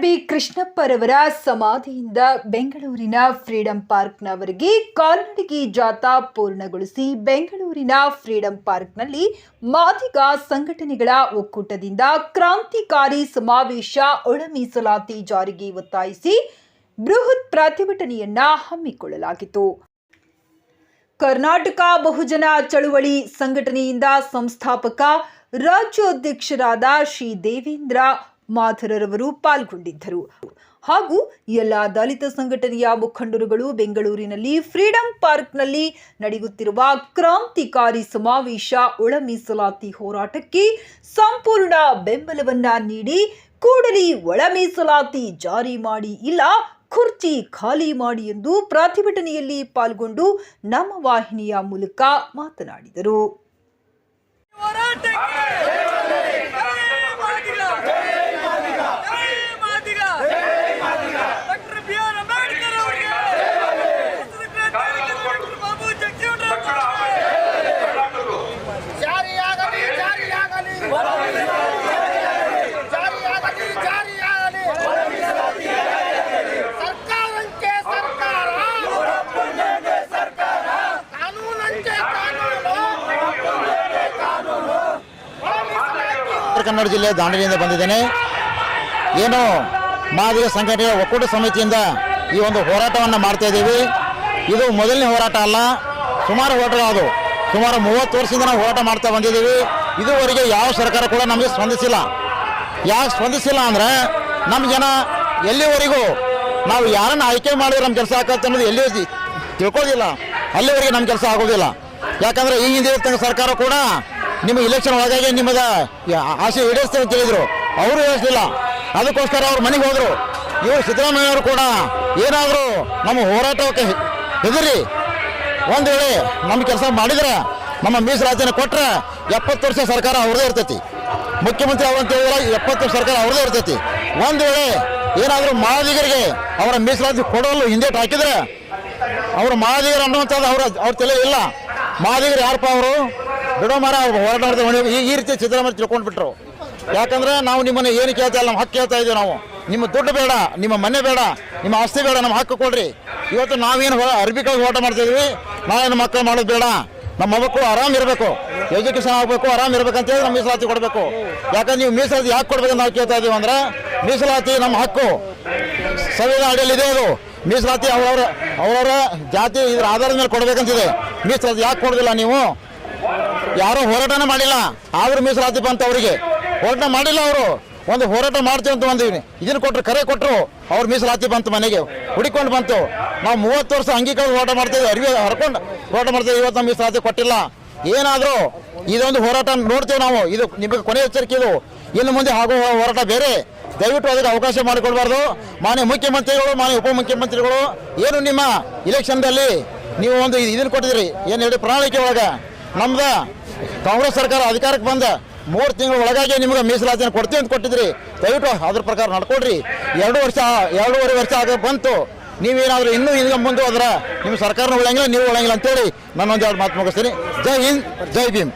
B ಕೃಷ್ಣಪ್ಪರವರ ಸಮಾಧಿಯಿಂದ ಬೆಂಗಳೂರಿನ freedom ಪಾರ್ಕ್ನವರೆಗೆ ಕಾಲ್ನಡಿಗೆ ಜಾಥಾ ಪೂರ್ಣಗೊಳಿಸಿ ಬೆಂಗಳೂರಿನ ಫ್ರೀಡಂ ಪಾರ್ಕ್ನಲ್ಲಿ ಮಾದಿಗ ಸಂಘಟನೆಗಳ ಒಕ್ಕೂಟದಿಂದ ಕ್ರಾಂತಿಕಾರಿ ಸಮಾವೇಶ ಒಳ ಮೀಸಲಾತಿ ಜಾರಿಗೆ ಒತ್ತಾಯಿಸಿ ಬೃಹತ್ ಪ್ರತಿಭಟನೆಯನ್ನ ಹಮ್ಮಿಕೊಳ್ಳಲಾಗಿತ್ತು. ಕರ್ನಾಟಕ ಬಹುಜನ ಚಳುವಳಿ ಸಂಘಟನೆಯಿಂದ ಸಂಸ್ಥಾಪಕ ರಾಜ್ಯಾಧ್ಯಕ್ಷರಾದ ಶ್ರೀ ದೇವೇಂದ್ರ ಮಾಥುರರವರು ಪಾಲ್ಗೊಂಡಿದ್ದರು. ಹಾಗೂ ಎಲ್ಲ ದಲಿತ ಸಂಘಟನೆಯ ಮುಖಂಡರುಗಳು ಬೆಂಗಳೂರಿನಲ್ಲಿ ಫ್ರೀಡಂ ಪಾರ್ಕ್ನಲ್ಲಿ ನಡೆಯುತ್ತಿರುವ ಕ್ರಾಂತಿಕಾರಿ ಸಮಾವೇಶ ಒಳ ಮೀಸಲಾತಿ ಹೋರಾಟಕ್ಕೆ ಸಂಪೂರ್ಣ ಬೆಂಬಲವನ್ನ ನೀಡಿ ಕೂಡಲೇ ಒಳ ಮೀಸಲಾತಿ ಜಾರಿ ಮಾಡಿ ಇಲ್ಲ ಕುರ್ಚಿ ಖಾಲಿ ಮಾಡಿ ಎಂದು ಪ್ರತಿಭಟನೆಯಲ್ಲಿ ಪಾಲ್ಗೊಂಡು ನಮ್ಮ ವಾಹಿನಿಯ ಮೂಲಕ ಮಾತನಾಡಿದರು ಹೋರಾಟಕ್ಕೆ ಜೈ ಮಾದಿಗ! ಜೈ Madiga! Doctor B R Ambedkar ಅವರಿಗೆ ಹೆಸರು ಕ್ರಾಂತಿಕಾರಿ ಡಾಕ್ಟರ್ ಬಾಬು ಜಗಜೀವನರಾಮ್ ಅವರಿಗೆ ಜಾರಿಯಾಗಲಿ ಜಾರಿಯಾಗಲಿ ಜಾರಿಯಾಗಲಿ ಜಾರಿಯಾಗಲಿ ಸರ್ಕಾರಕ್ಕೆ ಸರ್ಕಾರ ಕಾನೂನಂತೆ ಕಾನೂನು ಉತ್ತರ ಕನ್ನಡ ಜಿಲ್ಲೆ ದಾಂಡಿಯಿಂದ ಬಂದಿದ್ದೇನೆ. ಏನು ಮಾದಿಗ ಸಂಘಟನೆಯ ಒಕ್ಕೂಟ ಸಮಿತಿಯಿಂದ ಈ ಒಂದು ಹೋರಾಟವನ್ನು ಮಾಡ್ತಾ ಇದ್ದೀವಿ. ಇದು ಮೊದಲನೇ ಹೋರಾಟ ಅಲ್ಲ, ಸುಮಾರು ಹೋರಾಟಗಳು ಸುಮಾರು ಮೂವತ್ತು ವರ್ಷದಿಂದ ನಾವು ಹೋರಾಟ ಮಾಡ್ತಾ ಬಂದಿದ್ದೀವಿ. ಇದುವರೆಗೆ ಯಾವ ಸರ್ಕಾರ ಕೂಡ ನಮಗೆ ಸ್ಪಂದಿಸಿಲ್ಲ. ಯಾಕೆ ಸ್ಪಂದಿಸಿಲ್ಲ ಅಂದರೆ ನಮ್ಮ ಜನ ಎಲ್ಲಿವರೆಗೂ ನಾವು ಯಾರನ್ನು ಆಯ್ಕೆ ಮಾಡಿದ್ರೆ ನಮ್ಮ ಕೆಲಸ ಆಗತ್ತೆ ಅನ್ನೋದು ಎಲ್ಲಿ ತಿಳ್ಕೋದಿಲ್ಲ ಅಲ್ಲಿವರೆಗೆ ನಮ್ಮ ಕೆಲಸ ಆಗೋದಿಲ್ಲ. ಯಾಕಂದ್ರೆ ಈ ಹಿಂದೆ ಇರ್ತಕ್ಕಂಥ ಸರ್ಕಾರ ಕೂಡ ನಿಮ್ಮ ಇಲೆಕ್ಷನ್ ಒಳಗಾಗಿ ಯಾ- ಆಸೆ ಈಡೇರಿಸ್ತೇವೆ ಅಂತ ಹೇಳಿದ್ರು. ಅವರು ಹೇಳಿಲ್ಲ ಅದಕ್ಕೋಸ್ಕರ ಅವ್ರ ಮನೆಗೆ ಹೋದ್ರು. ಇವರು ಸಿದ್ದರಾಮಯ್ಯ ಅವರು ಕೂಡ ಏನಾದರೂ ನಮ್ಮ ಹೋರಾಟಕ್ಕೆ ಹೆದರಿ. ಒಂದು ವೇಳೆ ನಮ್ಮ ಕೆಲಸ ಮಾಡಿದ್ರೆ, ನಮ್ಮ ಮೀಸಲಾತಿನ ಕೊಟ್ಟರೆ ಎಪ್ಪತ್ತು ವರ್ಷ ಸರ್ಕಾರ ಅವ್ರದೇ ಇರ್ತೈತಿ. ಮುಖ್ಯಮಂತ್ರಿ ಅವರು ಅಂತ ಹೇಳಿದ್ರೆ ಎಪ್ಪತ್ತು ವರ್ಷ ಸರ್ಕಾರ ಅವ್ರದೇ ಇರ್ತೈತಿ. ಒಂದು ವೇಳೆ ಏನಾದರೂ ಮಾದಿಗರಿಗೆ ಅವರ ಮೀಸಲಾತಿ ಕೊಡಲು ಹಿಂದೇಟು ಹಾಕಿದರೆ, ಅವರು ಮಾದಿಗರು ಅನ್ನುವಂಥದ್ದು ಅವರ, ಅವ್ರ ತಲೆ ಇಲ್ಲ. ಮಾದಿಗರು ಯಾರಪ್ಪ ಅವರು? ಬಿಡೋ ಮರ ಹೋರಾಟ ಮಾಡ್ತಾರೆ ಈ ರೀತಿ ಸಿದ್ದರಾಮಯ್ಯ ತಿಳ್ಕೊಂಡು ಬಿಟ್ರು ಯಾಕಂದ್ರೆ ನಾವು ನಿಮ್ಮನ್ನು ಏನು ಕೇಳ್ತಾ ಇಲ್ಲ, ನಮ್ಮ ಹಕ್ಕು ಕೇಳ್ತಾ ಇದ್ದೀವಿ ನಾವು. ನಿಮ್ಮ ದುಡ್ಡು ಬೇಡ, ನಿಮ್ಮ ಮನೆ ಬೇಡ, ನಿಮ್ಮ ಆಸ್ತಿ ಬೇಡ, ನಮ್ಮ ಹಕ್ಕು ಕೊಡ್ರಿ. ಇವತ್ತು ನಾವೇನು ಅರ್ಬಿಕಾಗಿ ಹೋರಾಟ ಮಾಡ್ತಾ ಇದೀವಿ, ನಾಳೆ ನಮ್ಮ ಮಕ್ಕಳು ಮಾಡೋದು ಬೇಡ. ನಮ್ಮ ಮಕ್ಕಳು ಆರಾಮ್ ಇರಬೇಕು. ಎಜುಕೇಶನ್ ಆಗಬೇಕು, ಆರಾಮ್ ಅಂತ ಹೇಳಿ ನಮ್ಮ ಮೀಸಲಾತಿ ಕೊಡಬೇಕು. ಯಾಕಂದ್ರೆ ನೀವು ಮೀಸಲಾತಿ ಯಾಕೆ ಕೊಡ್ಬೇಕು ನಾವು ಕೇಳ್ತಾ ಇದೀವಿ ಅಂದ್ರೆ, ಮೀಸಲಾತಿ ನಮ್ಮ ಹಕ್ಕು. ಸಂವಿಧಾನ ಅಡಿಯಲ್ಲಿ ಇದೆ ಅದು. ಮೀಸಲಾತಿ ಅವರವರ ಅವರವರ ಜಾತಿ ಇದ್ರ ಆಧಾರದ ಮೇಲೆ ಕೊಡ್ಬೇಕಂತಿದೆ. ಮೀಸಲಾತಿ ಯಾಕೆ ಕೊಡೋದಿಲ್ಲ ನೀವು? ಯಾರು ಹೋರಾಟನೇ ಮಾಡಿಲ್ಲ. ಆದ್ರೂ ಮೀಸಲಾತಿ ಬಂತು ಅವರಿಗೆ. ಹೋರಾಟ ಮಾಡಿಲ್ಲ ಅವರು. ಒಂದು ಹೋರಾಟ ಮಾಡ್ತೀವಿ ಅಂತ ಬಂದಿವಿ ಇದನ್ನು ಕೊಟ್ಟರು ಕರೆ ಕೊಟ್ಟರು ಅವ್ರ ಮೀಸಲಾತಿ ಬಂತು ಮನೆಗೆ. ಹುಡುಕೊಂಡು ಬಂತು. ನಾವು ಮೂವತ್ತು ವರ್ಷ ಅಂಗೀಕಾರ ಹೋರಾಟ ಮಾಡ್ತೇವೆ ಅರಿವಿ ಹರ್ಕೊಂಡು ಹೋರಾಟ ಮಾಡ್ತೀವಿ ಇವತ್ತು ನಮ್ಮ ಮೀಸಲಾತಿ ಕೊಟ್ಟಿಲ್ಲ. ಏನಾದರೂ ಇದೊಂದು ಹೋರಾಟ ನೋಡ್ತೇವೆ ನಾವು. ಇದು ನಿಮಗೆ ಕೊನೆ ಎಚ್ಚರಿಕೆ ಇದು. ಇನ್ನು ಮುಂದೆ ಆಗೋ ಹೋರಾಟ ಬೇರೆ. ದಯವಿಟ್ಟು ಅದಕ್ಕೆ ಅವಕಾಶ ಮಾಡಿಕೊಡ್ಬಾರ್ದು. ಮಾನ್ಯ ಮುಖ್ಯಮಂತ್ರಿಗಳು, ಮಾನ್ಯ ಉಪಮುಖ್ಯಮಂತ್ರಿಗಳು, ಏನು ನಿಮ್ಮ ಇಲೆಕ್ಷನ್ದಲ್ಲಿ ನೀವು ಒಂದು ಇದನ್ನು ಕೊಟ್ಟಿದ್ರಿ ಏನು ಹೇಳಿ, ಪ್ರಣಾಳಿಕೆ ಒಳಗೆ. ನಮ್ದು ಕಾಂಗ್ರೆಸ್ ಸರ್ಕಾರ ಅಧಿಕಾರಕ್ಕೆ ಬಂದ ಮೂರು ತಿಂಗಳ ಒಳಗಾಗಿ ನಿಮಗೆ ಮೀಸಲಾತಿಯನ್ನು ಕೊಡ್ತೀವಿ ಅಂತ ಕೊಟ್ಟಿದ್ರಿ. ದಯವಿಟ್ಟು ಅದ್ರ ಪ್ರಕಾರ ನಡ್ಕೊಡ್ರಿ ಎರಡು ವರ್ಷ, ಎರಡೂವರೆ ವರ್ಷ ಆಗ ಬಂತು. ನೀವೇನಾದರೂ ಇನ್ನೂ ಹಿಂದೆ ಬಂದು ಹೋದ್ರೆ ನಿಮ್ಮ ಸರ್ಕಾರನ ಉಳಂಗಿಲ್ಲ ನೀವು ಉಳಂಗಿಲ್ಲ ಅಂತೇಳಿ ನಾನೊಂದು ಎರಡು ಮಾತು ಮುಗಿಸ್ತೀನಿ. ಜೈ ಹಿಂದ್, ಜೈ ಭೀಮ್.